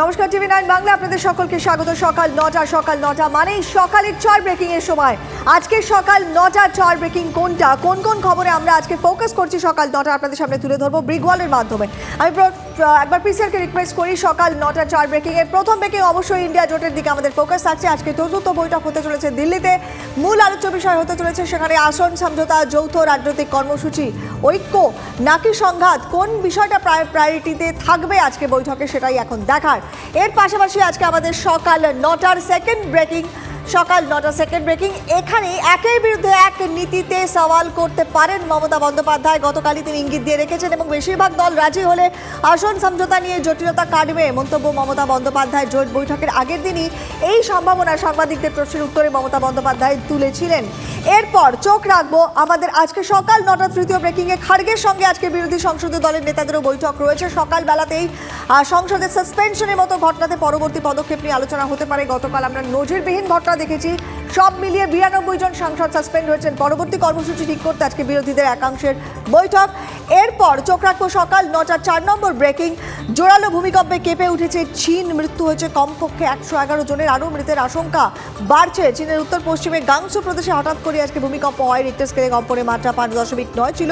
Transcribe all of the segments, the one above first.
নমস্কার, TV nine Bangla, আপনাদের সকলকে স্বাগত। সকাল নটা সকাল নটা মানে সকালের চর ব্রেকিং এর সময়। আজকে সকাল নটা, চর ব্রেকিং কোনটা, কোন কোন খবরে আমরা আজকে ফোকাস করছি সকাল নটা আপনাদের সামনে তুলে ধরবো ব্রিগওয়ালের মাধ্যমে। আমি একবার পিসিআরকে রিকোয়েস্ট করি, সকাল নটা চার ব্রেকিং এর প্রথম ব্রেকিং অবশ্যই ইন্ডিয়া জোটের দিকে আমাদের ফোকাস থাকছে। আজকে চতুর্থ বৈঠক হতে চলেছে দিল্লিতে। মূল আলোচ্য বিষয় হতে চলেছে সেখানে আসন সমঝোতা, যৌথ রাজনৈতিক কর্মসূচি, ঐক্য, নাকি সংঘাত? কোন বিষয়টা প্রায় প্রায়োরিটিতে থাকবে আজকে বৈঠকে সেটাই এখন দেখার। এর পাশাপাশি আজকে আমাদের সকাল নটার সেকেন্ড ব্রেকিং সকাল নটা সেকেন্ড ব্রেকিং এখানে একের বিরুদ্ধে এক নীতিতে সওয়াল করতে পারেন মমতা বন্দ্যোপাধ্যায়। গতকালই তিনি ইঙ্গিত দিয়ে রেখেছেন এবং বেশিরভাগ দল রাজি হলে আসন সমঝোতা নিয়ে জটিলতা কাটবে। মন্তব্য মমতা বন্দ্যোপাধ্যায় জোট বৈঠকের আগের দিনই। এই সম্ভাবনা সাংবাদিকদের প্রশ্নের উত্তরে মমতা বন্দ্যোপাধ্যায় তুলেছিলেন। এরপর চোখ রাখব আমাদের আজকে সকাল নটা তৃতীয় ব্রেকিংয়ে খার্গের সঙ্গে আজকে বিরোধী সংসদীয় দলের নেতাদেরও বৈঠক রয়েছে। সকালবেলাতেই বেলাতেই সংসদের সাসপেনশনের মতো ঘটনাতে পরবর্তী পদক্ষেপ নিয়ে আলোচনা হতে পারে। গতকাল আমরা নজিরবিহীন ঘটনা দেখেছি। সব মিলিয়ে বিরানব্বই জন সাংসদ সাসপেন্ড হয়েছেন। পরবর্তী কর্মসূচি ঠিক করতে আজকে বিরোধীদের একাংশের বৈঠক। এরপর চোখ রাখব সকাল নটা চার নম্বর ব্রেকিং। জোরালো ভূমিকম্পে কেঁপে উঠেছে চীন। মৃত্যু হয়েছে কমপক্ষে একশো এগারো জনের। আরও মৃতের আশঙ্কা বাড়ছে। চীনের উত্তর পশ্চিমে গাংসু প্রদেশে হঠাৎ করে আজকে ভূমিকম্প হয়। রিক্টার স্কেলে কম্পনের মাত্রা পাঁচ দশমিক নয় ছিল।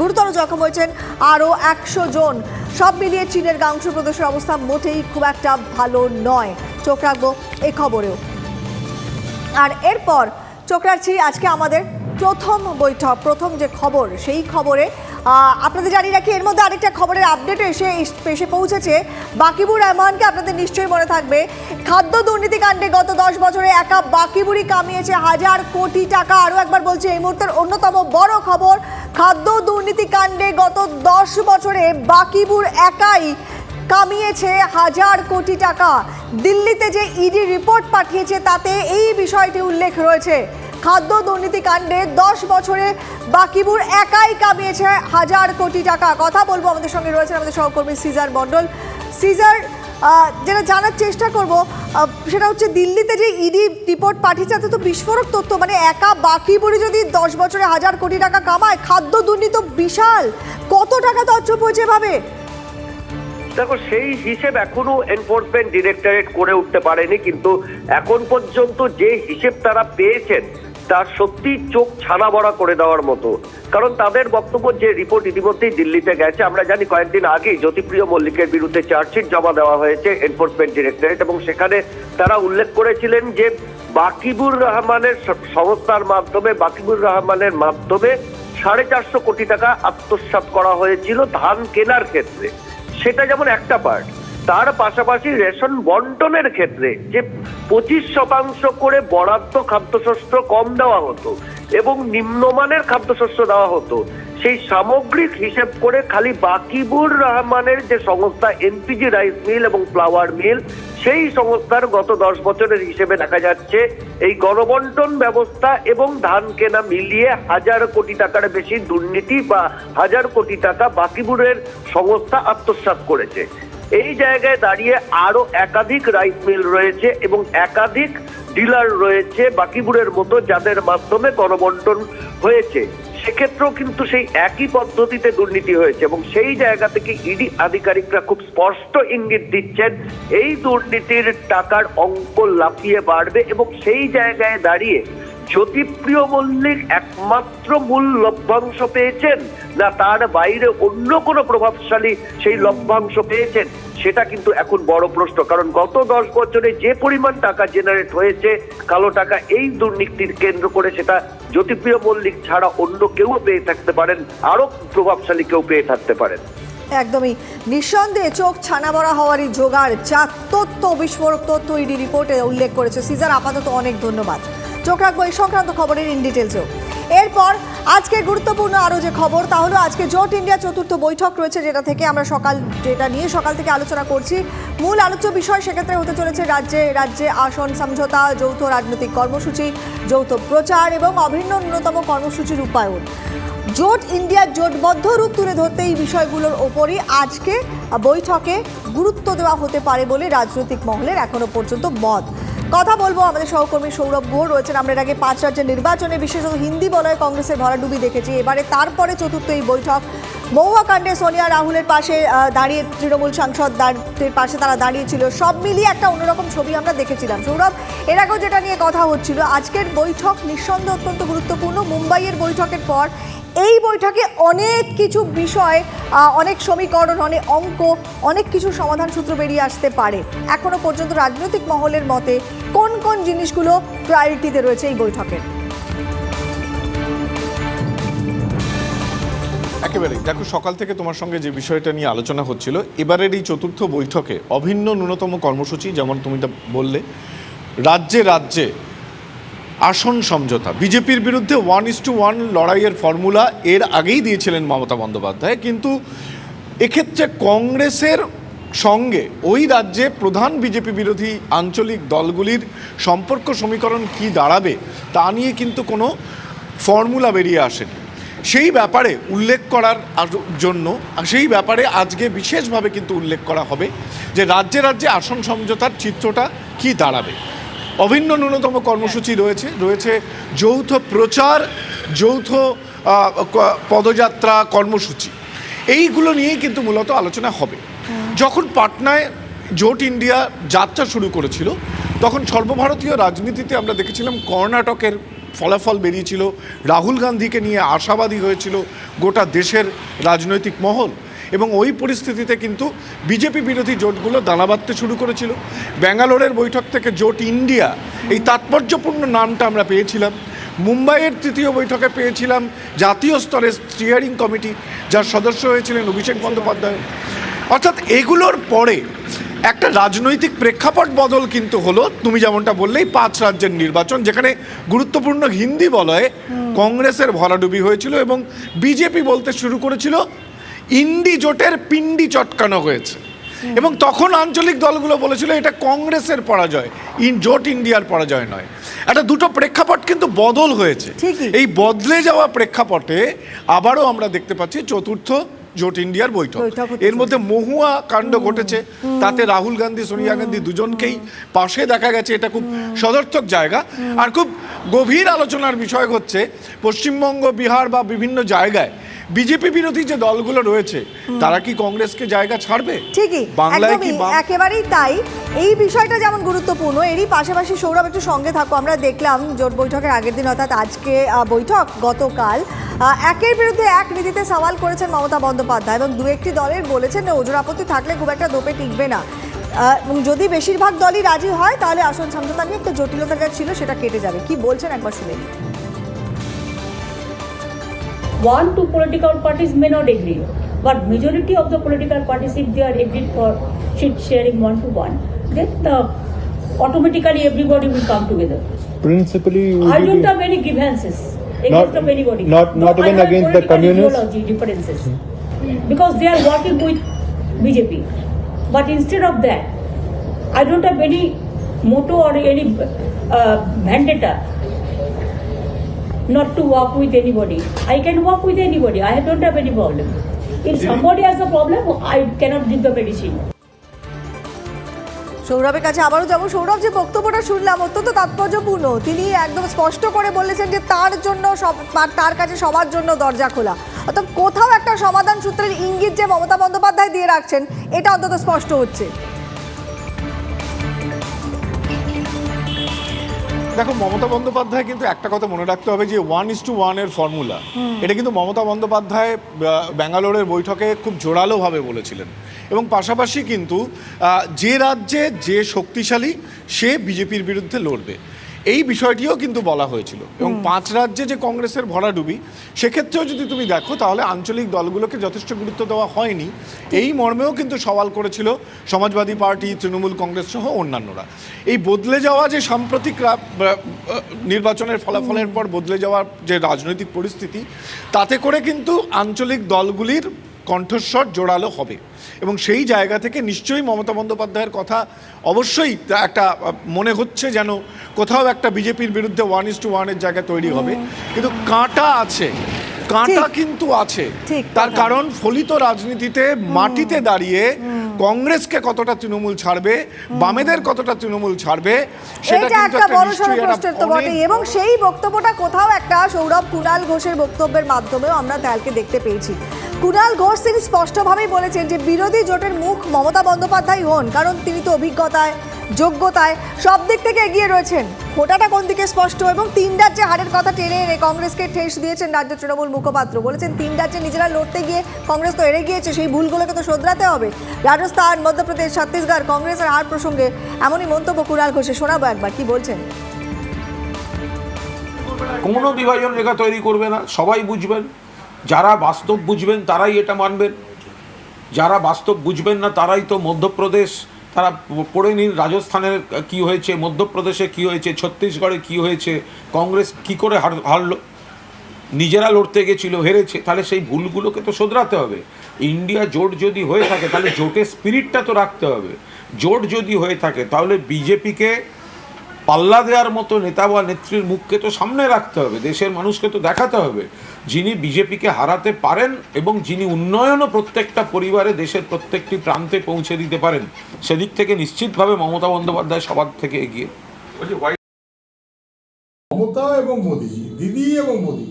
গুরুতর জখম হয়েছেন আরও একশো জন। সব মিলিয়ে চীনের গাংসু প্রদেশের অবস্থা মোটেই খুব একটা ভালো নয়। চোখ রাখব এই খবরেও। আর এরপর চোখ রাখছি আজকে আমাদের প্রথম বৈঠক, প্রথম যে খবর, সেই খবরে আপনাদের জানিয়ে রাখি, এর মধ্যে আরেকটা খবরের আপডেট এসে এসে পৌঁছেছে। বাকিবুর রহমানকে আপনাদের নিশ্চয়ই মনে থাকবে, খাদ্য দুর্নীতিকাণ্ডে গত দশ বছরে একা বাকিবুরি কামিয়েছে হাজার কোটি টাকা। আরও একবার বলছি, এই মুহূর্তের অন্যতম বড় খবর, খাদ্য দুর্নীতিকাণ্ডে গত দশ বছরে বাকিবুর একাই কামিয়েছে হাজার কোটি টাকা। দিল্লিতে যে ইডি রিপোর্ট পাঠিয়েছে, তাতে এই বিষয়টি উল্লেখ রয়েছে। খাদ্য দুর্নীতি কাণ্ডে দশ বছরে বাকিবুর একাই কামিয়েছে হাজার কোটি টাকা। কথা বলব আমাদের সঙ্গে রয়েছে আমাদের সহকর্মী সিজার মণ্ডল। সিজার যেটা জানার চেষ্টা করব সেটা হচ্ছে দিল্লিতে যে ইডি রিপোর্ট পাঠিয়েছে, তাতে তো বিস্ফোরক তথ্য মানে একা বাকিবুরি যদি দশ বছরে হাজার কোটি টাকা কামায়, খাদ্য দুর্নীতি বিশাল। কত টাকা তথ্য পৌঁছে ভাবে দেখো, সেই হিসেব এখনও এনফোর্সমেন্ট ডিরেক্টরেট করে উঠতে পারেনি, কিন্তু এখন পর্যন্ত যে হিসেব তারা পেয়েছেন তার সত্যি চোখ ছানা বড়া করে দেওয়ার মতো। কারণ তাদের বক্তব্য যে রিপোর্ট ইতিমধ্যেই দিল্লিতে গেছে, আমরা জানি কয়েকদিন আগেই জ্যোতিপ্রিয় মল্লিকের বিরুদ্ধে চার্জশিট জমা দেওয়া হয়েছে এনফোর্সমেন্ট ডিরেক্টরেট এবং সেখানে তারা উল্লেখ করেছিলেন যে বাকিবুর রহমানের সংস্থার মাধ্যমে, বাকিবুর রহমানের মাধ্যমে সাড়ে চারশো কোটি টাকা আত্মসাৎ করা হয়েছিল ধান কেনার ক্ষেত্রে। সেটা যেমন একটা পার্ট তার পাশাপাশি রেশন বন্টনের ক্ষেত্রে যে পঁচিশ শতাংশ করে বরাদ্দ খাদ্যশস্য কম দেওয়া হতো এবং নিম্নমানের খাদ্যশস্য দেওয়া হতো সেই সামগ্রিক হিসেব করে খালি বাকিবুর রহমানের যে সংস্থা এনপিজি রাইস মিল এবং ফ্লাওয়ার মিল, সেই সংস্থার গত দশ বছরের হিসেবে দেখা যাচ্ছে এই গণবন্টন ব্যবস্থা এবং ধান কেনা মিলিয়ে হাজার কোটি টাকার বেশি দুর্নীতি বা হাজার কোটি টাকা বাকিবুরের সংস্থা আত্মসাৎ করেছে। এই জায়গায় দাঁড়িয়ে আরও একাধিক রাইস মিল রয়েছে এবং একাধিক ডিলার রয়েছে বাকিবুরের মতো যাদের মাধ্যমে গণবন্টন হয়েছে। সেক্ষেত্রেও কিন্তু সেই একই পদ্ধতিতে দুর্নীতি হয়েছে এবং সেই জায়গা থেকে ইডি আধিকারিকরা খুব স্পষ্ট ইঙ্গিত দিচ্ছেন, এই দুর্নীতির টাকার অঙ্ক লাফিয়ে বাড়বে এবং সেই জায়গায় দাঁড়িয়ে জ্যোতিপ্রিয় মল্লিক একমাত্র মূল লভ্যাংশ পেয়েছেন, না তার বাইরে অন্য কোনো প্রভাবশালী সেই লভ্যাংশ পেয়েছেন? সেটা কিন্তু এখন বড় প্রশ্ন, কারণ গত দশ বছরে যে পরিমাণ টাকা জেনারেট হয়েছে, কালো টাকা এই দুর্নীতির কেন্দ্র করে সেটা জ্যোতিপ্রিয় মল্লিক ছাড়া অন্য কেউ পেয়ে থাকতে পারেন আরও প্রভাবশালী কেউ পেয়ে থাকতে পারেন। একদমই। নিঃসন্দেহে চোখ ছানা বড়া হওয়ারই জোগাড় যা তথ্য বিস্ফোরক তথ্য ইডি রিপোর্টে উল্লেখ করেছে। সিজার, আপাতত অনেক ধন্যবাদ। চোখ রাখব এই সংক্রান্ত খবরের ইন ডিটেলসেও এরপর আজকের গুরুত্বপূর্ণ আরও যে খবর, তা হলো আজকে জোট ইন্ডিয়া চতুর্থ বৈঠক রয়েছে, যেটা থেকে আমরা সকাল যেটা নিয়ে সকাল থেকে আলোচনা করছি। মূল আলোচ্য বিষয় সেক্ষেত্রে হতে চলেছে রাজ্যে রাজ্যে আসন সমঝোতা, যৌথ রাজনৈতিক কর্মসূচি, যৌথ প্রচার এবং অভিন্ন ন্যূনতম কর্মসূচির রূপায়ণ জোট ইন্ডিয়ার জোটবদ্ধ রূপ তুলে ধরতে এই বিষয়গুলোর ওপরই আজকে বৈঠকে গুরুত্ব দেওয়া হতে পারে বলে রাজনৈতিক মহলের এখনও পর্যন্ত মত। কথা বলব আমাদের সহকর্মী সৌরভ গুহ রয়েছেন। আমরা এর আগে পাঁচ রাজ্যের নির্বাচনে বিশেষত হিন্দি বলয়ে কংগ্রেসের ভরাডুবি দেখেছি। এবারে তারপরে চতুর্থ এই বৈঠক। মহুয়া কাণ্ডে সোনিয়া রাহুলের পাশে দাঁড়িয়ে তৃণমূল সাংসদ দাঁড়- পাশে তারা দাঁড়িয়েছিল। সব মিলিয়ে একটা অন্যরকম ছবি আমরা দেখেছিলাম। সৌরভ, এর আগেও যেটা নিয়ে কথা হচ্ছিল, আজকের বৈঠক নিঃসন্দেহে অত্যন্ত গুরুত্বপূর্ণ। মুম্বাইয়ের বৈঠকের পর এই বৈঠকে অনেক কিছু বিষয় অনেক সমীকরণ, অনেক অঙ্ক, অনেক কিছু সমাধান সূত্র বেরিয়ে আসতে পারে। এখনও পর্যন্ত রাজনৈতিক মহলের মতে কোন কোন জিনিসগুলো প্রায়োরিটিতে রয়েছে এই বৈঠকের একেবারেই। দেখো, সকাল থেকে তোমার সঙ্গে যে বিষয়টা নিয়ে আলোচনা হচ্ছিল, এবারের এই চতুর্থ বৈঠকে অভিন্ন ন্যূনতম কর্মসূচি, যেমন তুমি বললে, রাজ্যে রাজ্যে আসন সমঝোতা। বিজেপির বিরুদ্ধে ওয়ান ইস টু ওয়ান লড়াইয়ের ফর্মুলা এর আগেই দিয়েছিলেন মমতা বন্দ্যোপাধ্যায়। কিন্তু এক্ষেত্রে কংগ্রেসের সঙ্গে ওই রাজ্যে প্রধান বিজেপি বিরোধী আঞ্চলিক দলগুলির সম্পর্ক সমীকরণ কি দাঁড়াবে, তা নিয়ে কিন্তু কোনো ফর্মুলা বেরিয়ে আসেনি। সেই ব্যাপারে উল্লেখ করার জন্য, সেই ব্যাপারে আজকে বিশেষভাবে কিন্তু উল্লেখ করা হবে যে রাজ্যে রাজ্যে আসন সমঝোতার চিত্রটা কি দাঁড়াবে। অভিন্ন ন্যূনতম কর্মসূচি রয়েছে রয়েছে যৌথ প্রচার যৌথ পদযাত্রা কর্মসূচি। এইগুলো নিয়েই কিন্তু মূলত আলোচনা হবে। যখন পাটনায় জোট ইন্ডিয়া যাত্রা শুরু করেছিল তখন সর্বভারতীয় রাজনীতিতে আমরা দেখেছিলাম কর্ণাটকের ফলাফল বেরিয়েছিল রাহুল গান্ধীকে নিয়ে আশাবাদী হয়েছিল গোটা দেশের রাজনৈতিক মহল। এবং ওই পরিস্থিতিতে কিন্তু বিজেপি বিরোধী জোটগুলো দানা বাঁধতে শুরু করেছিল। ব্যাঙ্গালোরের বৈঠক থেকে জোট ইন্ডিয়া, এই তাৎপর্যপূর্ণ নামটা আমরা পেয়েছিলাম। মুম্বাইয়ের তৃতীয় বৈঠকে পেয়েছিলাম জাতীয় স্তরের স্টিয়ারিং কমিটি যার সদস্য হয়েছিলেন অভিষেক বন্দ্যোপাধ্যায়। অর্থাৎ এগুলোর পরে একটা রাজনৈতিক প্রেক্ষাপট বদল কিন্তু হলো, তুমি যেমনটা বললেই পাঁচ রাজ্যের নির্বাচন, যেখানে গুরুত্বপূর্ণ হিন্দি বলয়ে কংগ্রেসের ভরাডুবি হয়েছিল এবং বিজেপি বলতে শুরু করেছিল ইন্ডি জোটের পিন্ডি চটকানো হয়েছে। এবং তখন আঞ্চলিক দলগুলো বলেছিল এটা কংগ্রেসের পরাজয় ইন জোট ইন্ডিয়ার পরাজয় নয়। একটা দুটো প্রেক্ষাপট কিন্তু বদল হয়েছে। এই বদলে যাওয়া প্রেক্ষাপটে আবারও আমরা দেখতে পাচ্ছি চতুর্থ জোট ইন্ডিয়ার বৈঠক। বৈঠক এর মধ্যে মহুয়া কাণ্ড ঘটেছে। তাতে রাহুল গান্ধী সোনিয়া গান্ধী দুজনকেই পাশে দেখা গেছে। এটা খুব সদর্থক জায়গা। আর খুব গভীর আলোচনার বিষয় হচ্ছে পশ্চিমবঙ্গ বিহার বা বিভিন্ন জায়গায় বিজেপি বিরোধী যে দলগুলো রয়েছে তারা কি কংগ্রেসকে জায়গা ছাড়বে? ঠিকই বাংলায় কি একেবারেই তাই। এই বিষয়টা যেমন গুরুত্বপূর্ণ এরই পাশাপাশি সৌরভ একটু সঙ্গে থাকো আমরা দেখলাম জোট বৈঠকের আগের দিন অর্থাৎ আজকে বৈঠক গতকাল একের বিরুদ্ধে এক নীতিতে সওয়াল করেছেন মমতা বন্দ্যোপাধ্যায় এবং দু একটি দলের বলেছেন যে ওজোর আপত্তি থাকলে খুব একটা দোপে টিকবে না। এবং যদি বেশিরভাগ দলই রাজি হয় তাহলে আসন সমঝোতা নিয়ে একটা জটিলতা যা ছিল সেটা কেটে যাবে। কি বলছেন একবার শুনে নিই। One two political parties may not agree but majority of the political parties if they are agreed for seat sharing one to one then the automatically everybody will come together. Principally i don't have any grievances against of anybody. not- not No, even against the communists? differences. Because they are working with bjp but instead of that i don't have any motto or any uh, vendetta not to work with anybody. I can work with anybody. I don't have any problem. If somebody has a problem, I cannot give the medicine. সৌরভের কাছে আবারও যাব সৌরভ যে বক্তব্যটা শুনলাম অত্যন্ত তাৎপর্যপূর্ণ তিনি একদম স্পষ্ট করে বলেছেন যে তার জন্য সব তার- তার কাছে সবার জন্য দরজা খোলা অর্থাৎ কোথাও একটা সমাধান সূত্রের ইঙ্গিত যে মমতা বন্দ্যোপাধ্যায় দিয়ে রাখছেন এটা অন্তত স্পষ্ট হচ্ছে দেখো মমতা বন্দ্যোপাধ্যায় কিন্তু একটা কথা মনে রাখতে হবে যে ওয়ান ইস টু ওয়ানের ফর্মুলা এটা কিন্তু মমতা বন্দ্যোপাধ্যায় ব্যাঙ্গালোরের বৈঠকে খুব জোরালোভাবে বলেছিলেন। এবং পাশাপাশি কিন্তু যে রাজ্যে যে শক্তিশালী সে বিজেপির বিরুদ্ধে লড়বে। এই বিষয়টিও কিন্তু বলা হয়েছিল। এবং পাঁচ রাজ্যে যে কংগ্রেসের ভরাডুবি সেক্ষেত্রেও যদি তুমি দেখো তাহলে আঞ্চলিক দলগুলোকে যথেষ্ট গুরুত্ব দেওয়া হয়নি। এই মর্মেও কিন্তু সওয়াল করেছিল সমাজবাদী পার্টি তৃণমূল কংগ্রেস সহ অন্যান্যরা। এই বদলে যাওয়া যে সাম্প্রতিক নির্বাচনের ফলাফলের পর বদলে যাওয়ার যে রাজনৈতিক পরিস্থিতি তাতে করে কিন্তু আঞ্চলিক দলগুলির কণ্ঠস্বর জোরালো হবে। এবং সেই জায়গা থেকে নিশ্চয়ই মমতা বন্দ্যোপাধ্যায়ের কথা অবশ্যই একটা মনে হচ্ছে যেন কোথাও একটা বিজেপির বিরুদ্ধে ওয়ান ইস টু ওয়ানের জায়গা তৈরি হবে। কিন্তু কাঁটা আছে কাঁটা কিন্তু আছে। তার কারণ ফলিত রাজনীতিতে মাটিতে দাঁড়িয়ে কংগ্রেসকে কতটা তৃণমূল ছাড়বে বামেদের কতটা তৃণমূল ছাড়বে সেটা একটা বড় প্রশ্নের তো বটেই। এবং সেই বক্তব্যটা কোথাও একটা সৌরভ কুণাল ঘোষের বক্তব্যের মাধ্যমেও আমরা কালকে দেখতে পেয়েছি। কুণাল ঘোষ তিনি স্পষ্টভাবেই বলেছেন যে বিরোধী জোটের মুখ মমতা বন্দ্যোপাধ্যায় হন, কারণ তিনি তো অভিজ্ঞতায়, যোগ্যতায় সব দিক থেকে এগিয়ে রয়েছেন। ফোটাটা কোন দিকে স্পষ্ট এবং তিন রাজ্যে হারের কথা টেনে এনে কংগ্রেসকে ঠেস দিয়েছেন রাজ্য তৃণমূল মুখপাত্র। বলেছেন, তিন রাজ্যে নিজেরা লড়তে গিয়ে কংগ্রেস তো এড়ে গিয়েছে, সেই ভুলগুলোকে তো শোধরাতে হবে। রাজস্থান, মধ্যপ্রদেশ, ছত্তিশগড় কংগ্রেসের হার প্রসঙ্গে এমনই মন্তব্য কুণাল ঘোষে শোনাবো একবার, কি বলছেন? কোনো বিভাজন রেখা তৈরি করবে না, সবাই বুঝবেন। যারা বাস্তব বুঝবেন, তারাই এটা মানবেন। যারা বাস্তব বুঝবেন না, তারাই তো মধ্যপ্রদেশ। তারা পড়ে নিন রাজস্থানের কি হয়েছে, মধ্যপ্রদেশে কি হয়েছে, ছত্তিশগড়ে কি হয়েছে, কংগ্রেস কি করে হার, হারলো? নিজেরা লড়তে গেছিল, হেরেছে, তাহলে সেই ভুলগুলোকে তো শোধরাতে হবে। ইন্ডিয়া জোট যদি হয়ে থাকে, তাহলে জোটের স্পিরিটটা তো রাখতে হবে। জোট যদি হয়ে থাকে, তাহলে বিজেপিকে পাল্লা দেওয়ার মতো নেতা বা নেত্রীর মুখকে তো সামনে রাখতে হবে দেশের মানুষকে তো দেখাতে হবে। যিনি বিজেপিকে হারাতে পারেন এবং যিনি উন্নয়নও প্রত্যেকটা পরিবারে দেশের প্রত্যেকটি প্রান্তে পৌঁছে দিতে পারেন সেদিক থেকে নিশ্চিতভাবে মমতা বন্দ্যোপাধ্যায় সবার থেকে এগিয়ে। মমতা এবং মোদিজি দিদি এবং মোদি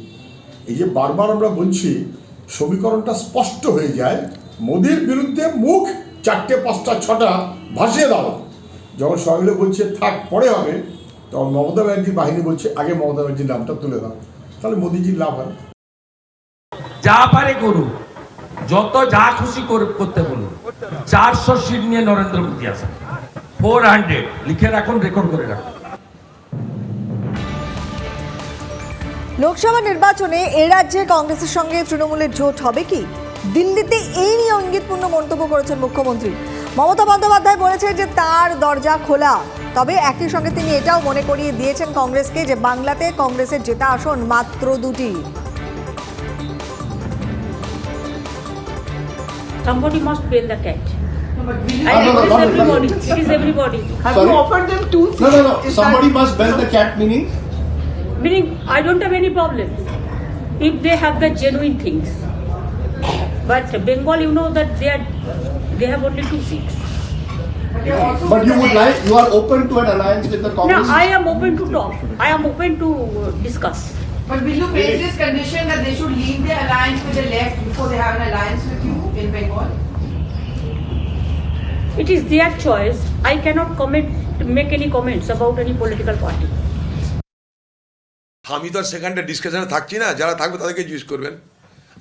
এই যে বারবার আমরা বলছি সমীকরণটা স্পষ্ট হয়ে যায় মোদির বিরুদ্ধে মুখ চারটে পাঁচটা ছটা ভাসিয়ে দাও যখন সবাই মিলে বলছে থাক পরে হবে। তখন মমতা ব্যানার্জি বাহিনী বলছে আগে মমতা ব্যানার্জির নামটা তুলে দাও। তাহলে মোদিজির লাভ হয়। যা পারে করুন। যত যা খুশি করতে বলুন। চারশো সিট নিয়ে নরেন্দ্র মোদী আসেন ফোর হান্ড্রেড লিখে রাখুন রেকর্ড করে রাখুন। লোকসভা নির্বাচনে এ রাজ্যে কংগ্রেসের সঙ্গে তৃণমূলের জোট হবে কি? দিল্লিতে এই নিয়ে ইঙ্গিতপূর্ণ মন্তব্য করেছেন মুখ্যমন্ত্রী। মমতা বন্দ্যোপাধ্যায় বলেছেন যে তার দরজা খোলা। তবে একই সঙ্গে তিনি এটাও মনে করিয়ে দিয়েছেন কংগ্রেসকে যে বাংলাতে কংগ্রেসের জেতা আসন মাত্র দুটি। If they have the genuine things. But Bengal, you know that they are they have only two seats. But you would like, you are open to an alliance with the Congress? I am open to talk. I am open to uh, discuss. But will you face this condition that they should leave their alliance with the left before they have an alliance with you in Bengal? It is their choice. I cannot comment, make any comments about any political party. আমি তো আর সেখানটা ডিসকাশনে থাকছি না যারা থাকবে তাদেরকে জিজ্ঞেস করবেন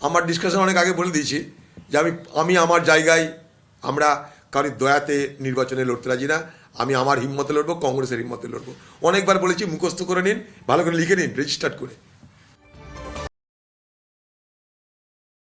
আমার ডিসকাশন অনেক আগে বলে দিয়েছি যে আমি আমি আমার জায়গায় আমরা কারোর দয়াতে নির্বাচনে লড়তে রাজি না, আমি আমার হিম্মতে লড়বো, কংগ্রেসের হিম্মতে লড়বো। অনেকবার বলেছি, মুখস্থ করে নিন, ভালো করে লিখে নিন রেজিস্টার্ড করে।